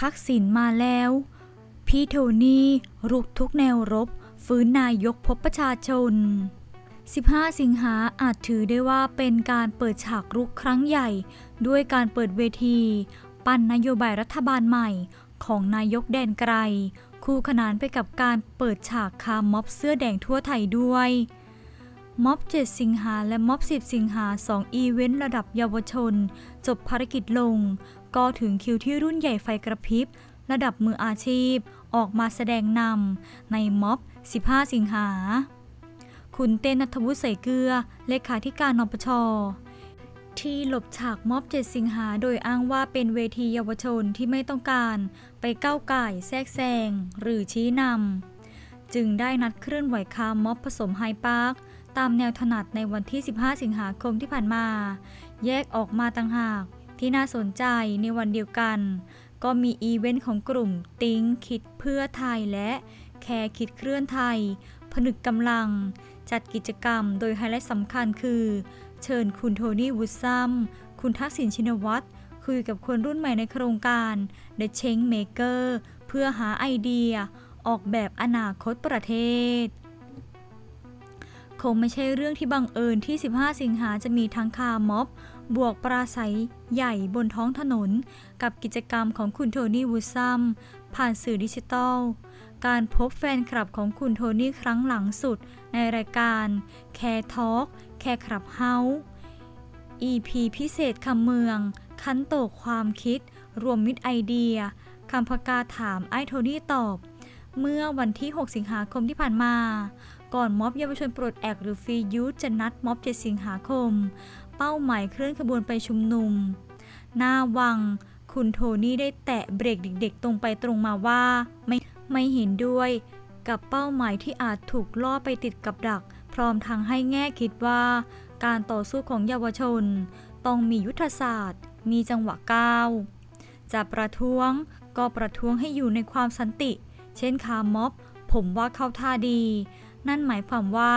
ทักษิณมาแล้ว พี่โทนี่รุกทุกแนวรบ ฟื้นนายกพบประชาชน 15 สิงหาอาจถือได้ว่าเป็นการเปิดฉากรุกครั้งใหญ่ ด้วยการเปิดเวที ปั้นนโยบายรัฐบาลใหม่ของนายกแดนไกล คู่ขนานไปกับการเปิดฉากคาร์ม็อบเสื้อแดงทั่วไทยด้วย ม็อบ 7 สิงหาและม็อบ 10 สิงหา 2 อีเวนต์ระดับเยาวชน จบภารกิจลง ก็ถึงคิวที่รุ่นใหญ่ไฟกระพริบ ระดับมืออาชีพ ออกมาแสดงนำในม็อบ 15 สิงหา คุณเต้นนัทวุฒิใส่เกลือ เลขาธิการนปชที่หลบฉากม็อบ 7 สิงหา โดยอ้างว่าเป็นเวทีเยาวชนที่ไม่ต้องการ ไปก้าวไก่แทรกแซง หรือชี้นำ จึงได้นัดเคลื่อนไหวคาร์ม็อบผสมไฮปาร์ค ตามแนวถนัดในวันที่ 15 สิงหาคมที่ผ่านมา แยกออกมาต่างหากที่น่าสนใจในวันเดียวกัน ก็มีอีเวนต์ของกลุ่มติ้งคิดเพื่อไทยและแคร์คิดเคลื่อนไทย ผนึกกำลัง จัดกิจกรรมโดยไฮไลท์สำคัญคือ เชิญคุณโทนี่วูดซัม คุณทักษิณชินวัตรคุยกับคนรุ่นใหม่ในโครงการ The Change Maker เพื่อหาไอเดีย ออกแบบอนาคตประเทศ คงไม่ใช่เรื่องที่บังเอิญที่ 15 สิงหาจะมีทั้งคาร์ม็อบ บวกปราศัยใหญ่บนท้องถนน กับกิจกรรมของคุณโทนี่วูซัม ผ่านสื่อดิจิทัลการพบแฟนคลับของคุณโทนี่ครั้งหลังสุด ในรายการแคร์ทอ k แคร์คลับเฮาส์ EP พิเศษคำเมือง คันโตกความคิด รวมมิตรไอเดียคำพกาถามไอโทนี่ตอบ เมื่อวันที่ 6 สิงหาคมที่ผ่านมา ก่อนม็อบเยาวชนปลดแอกหรือฟรียูธจะนัดม็อบ 7 สิงหาคม เป้าหมายเคลื่อนขบวนไปชุมนุม หน้าวัง คุณโทนี่ได้แตะเบรกเด็กๆ ตรงไปตรงมาว่า ไม่ไม่เห็นด้วยกับเป้าหมายที่อาจถูกล่อไปติดกับดัก พร้อมทั้งให้แง่คิดว่า การต่อสู้ของเยาวชน ต้องมียุทธศาสตร์ มีจังหวะก้าวจะประท้วงก็ประท้วงให้อยู่ในความสันติ เช่นคาร์ม็อบ ผมว่าเข้าท่าดี นั่นหมายความว่า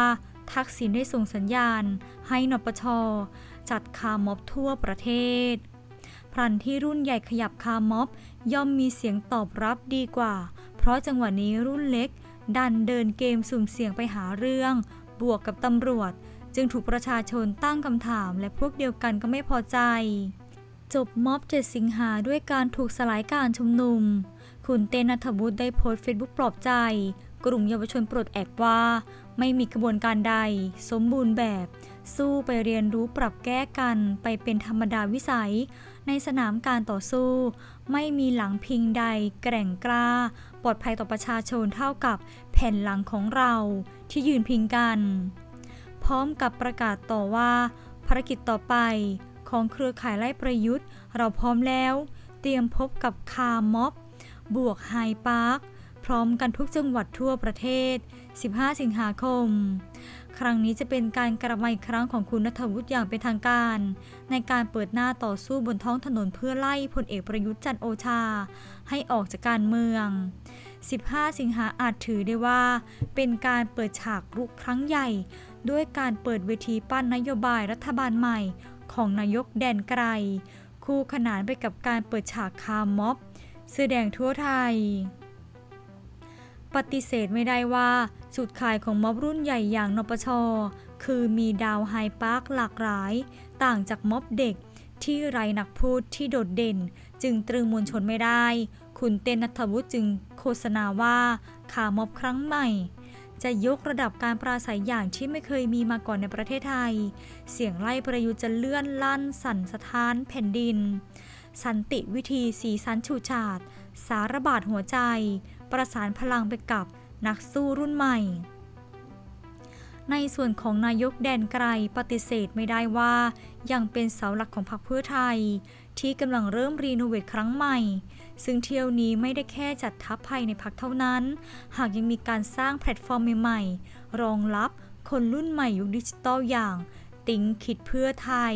ทักษิณได้ส่งสัญญาณ ให้นปช จัดคาม็อบทั่วประเทศพรันที่รุ่นใหญ่ขยับคาม็อบ ย่อมมีเสียงตอบรับดีกว่า เพราะจังหวะนี้รุ่นเล็ก ดันเดินเกมสุ่มเสี่ยงไปหาเรื่อง บวกกับตำรวจ จึงถูกประชาชนตั้งคำถามและพวกเดียวกันก็ไม่พอใจจบม็อบ 7 สิงหาด้วยการถูกสลายการชุมนุม คุณเต้นนัทวุฒิได้โพสต์เฟซบุ๊กปลอบใจ กลุ่มเยาวชนปลดแอกว่า ไม่มีกระบวนการใด สมบูรณ์แบบ สู้ไปเรียนรู้ปรับแก้กันไปเป็นธรรมดาวิสัย ในสนามการต่อสู้ ไม่มีหลังพิงใด แกร่งกล้า ปลอดภัยต่อประชาชนเท่ากับแผ่นหลังของเราที่ยืนพิงกัน พร้อมกับประกาศต่อว่า ภารกิจต่อไปของเครือข่ายไล่ประยุทธ์ เราพร้อมแล้ว เตรียมพบกับคาร์ม็อบ บวกไฮปาร์ค พร้อมกันทุกจังหวัดทั่วประเทศ 15 สิงหาคม ครั้งนี้จะเป็นการกลับมาอีกครั้งของคุณนัทวุฒิอย่างเป็นทางการ ในการเปิดหน้าต่อสู้บนท้องถนนเพื่อไล่พลเอกประยุทธ์จันโอชา ให้ออกจากการเมือง 15 สิงหาอาจถือได้ว่า เป็นการเปิดฉากรุกครั้งใหญ่ ด้วยการเปิดเวทีปั้นนโยบายรัฐบาลใหม่ ของนายกแดนไกล คู่ขนานไปกับการเปิดฉากคาร์ม็อบเสื้อแดงทั่วไทย ปฏิเสธไม่ได้ว่า จุดขายของม็อบรุ่นใหญ่อย่างนปช คือมีดาวไฮปาร์คหลากหลาย ต่างจากม็อบเด็กที่ไรนักพูดที่โดดเด่น จึงตรึงมวลชนไม่ได้ คุณเต้นนัทวุฒิจึงโฆษณาว่าขาม็อบครั้งใหม่ จะยกระดับการปราศัยอย่างที่ไม่เคยมีมาก่อนในประเทศไทย เสียงไล่ประยุทธ์จะเลื่อนลั่นสั่นสะท้านแผ่นดิน สันติวิธีสีสันฉูดฉาด สารบาดหัวใจ ประสานพลังไปกับนักสู้รุ่นใหม่ ในส่วนของนายกแดนไกลปฏิเสธไม่ได้ว่ายังเป็นเสาหลักของพรรคเพื่อไทย ที่กำลังเริ่มรีโนเวทครั้งใหม่ ซึ่งเที่ยวนี้ไม่ได้แค่จัดทัพภายในพรรคเท่านั้น หากยังมีการสร้างแพลตฟอร์มใหม่ๆ รองรับคนรุ่นใหม่ยุคดิจิตอลอย่าง ติ้งคิดเพื่อไทย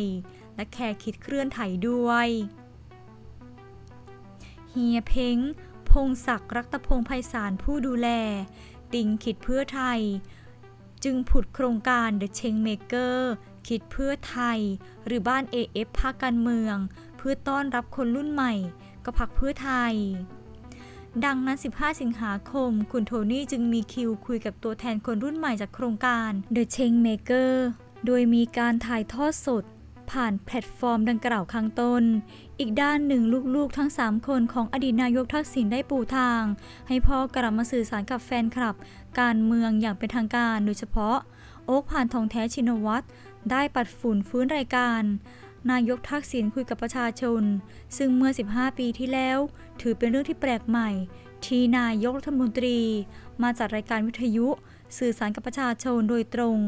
และแคร์คิดเคลื่อนไทยด้วยเฮียเพ้ง งศักดิ์รัตพงษ์ไพศาลผู้ดูแล ติงคิดเพื่อไทย จึงผุดโครงการ The Change Maker คิดเพื่อไทย หรือบ้าน AF ภาคการเมือง เพื่อต้อนรับคนรุ่นใหม่ ก็พักเพื่อไทย ดังนั้น 15 สิงหาคม คุณโทนี่จึงมีคิวคุยกับตัวแทนคนรุ่นใหม่จากโครงการ The Change Maker โดยมีการถ่ายทอดสด ผ่านแพลตฟอร์มดังกล่าวข้างต้น อีกด้านหนึ่งลูกๆทั้ง 3 คนของอดีตนายกทักษิณได้ปูทาง ให้พ่อกลับมาสื่อสารกับแฟนคลับ การเมืองอย่างเป็นทางการโดยเฉพาะ โอ๊คผ่านทองแท้ชินวัตรได้ปัดฝุ่นฟื้นรายการ นายกทักษิณคุยกับประชาชน ซึ่งเมื่อ 15 ปีที่แล้ว ถือเป็นเรื่องที่แปลกใหม่ ที่นายกรัฐมนตรี มาจัดรายการวิทยุ สื่อสารกับประชาชนโดยตรง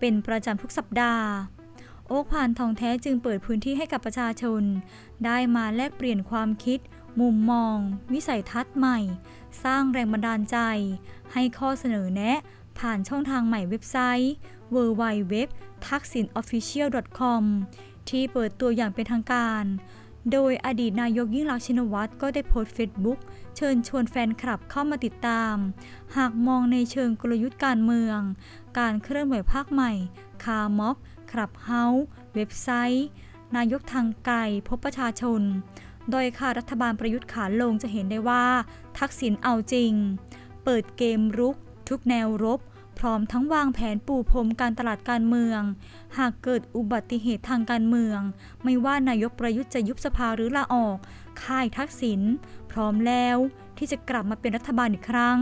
เป็นประจำทุกสัปดาห์ โอ๊คผ่านทองแท้จึงเปิดพื้นที่ให้กับประชาชน ได้มาแลกเปลี่ยนความคิด มุมมอง วิสัยทัศน์ใหม่ สร้างแรงบันดาลใจ ให้ข้อเสนอแนะ ผ่านช่องทางใหม่เว็บไซต์ www t a x i n o f f i c i a l com ที่เปิดตัวอย่างเป็นทางการ โดยอดีตนายกยิ่งรักษณ์ชินวัตรก็ได้โพสต์เฟซบุ๊กเชิญชวนแฟนคลับเข้ามาติดตาม หากมองในเชิงกลยุทธ์การเมือง การเคลื่อนไหวภาคใหม่ คาร์ม็อบคลับเฮาส์เว็บไซต์ นายกทางไกลพบประชาชน โดยค่ะรัฐบาลประยุทธ์ขาลงจะเห็นได้ว่า ทักษิณเอาจริง เปิดเกมรุก ทุกแนวรบ พร้อมทั้งวางแผนปูพรมการตลาดการเมือง หากเกิดอุบัติเหตุทางการเมือง ไม่ว่านายกประยุทธ์จะยุบสภาหรือลาออก ค่ายทักษิณพร้อมแล้วที่จะกลับมาเป็นรัฐบาลอีกครั้ง